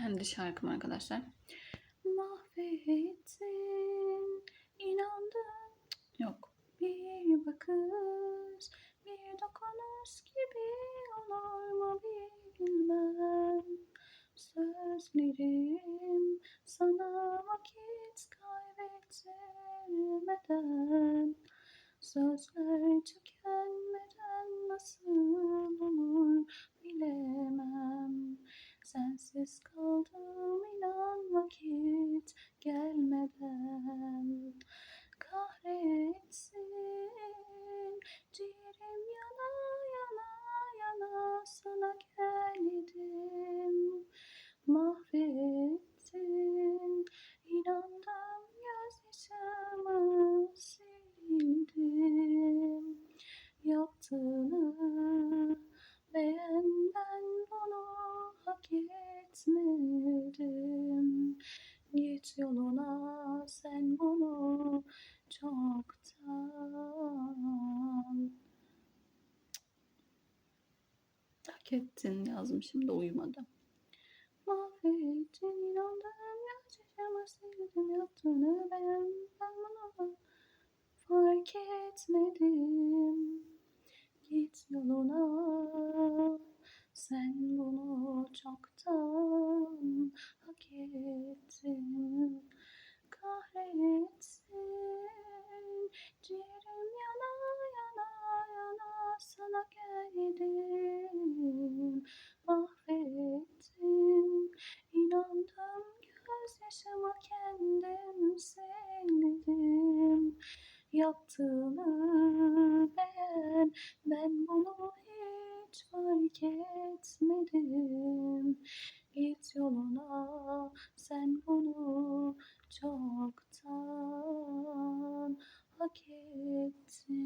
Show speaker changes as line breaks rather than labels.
kendi şarkım arkadaşlar. Mahvettin, inandım. Yok. Bir bakış, bir dokunuş gibi olur mu bilmem. Sözlerim sana vakit kaybettirmeden Sözler tükenmeden nasıl olur bilemem Sensiz kaldım etmedim Git yoluna sen bunu çoktan. Hak ettin yazmışım da uyumadı. Mahvettin inandım gerçeğimi sildim yaptığını beğen ben bunu fark etmedim. Git yoluna sen bunu çoktan hak ettin Kahretsin. Ciğerim yana yana yana sana geldim. Mahvettin. İnandım gözyaşıma kendim sildim Yaptığını beğen ben bunu hiç fark etmedim Yoluna sen bunu çoktan hak ettin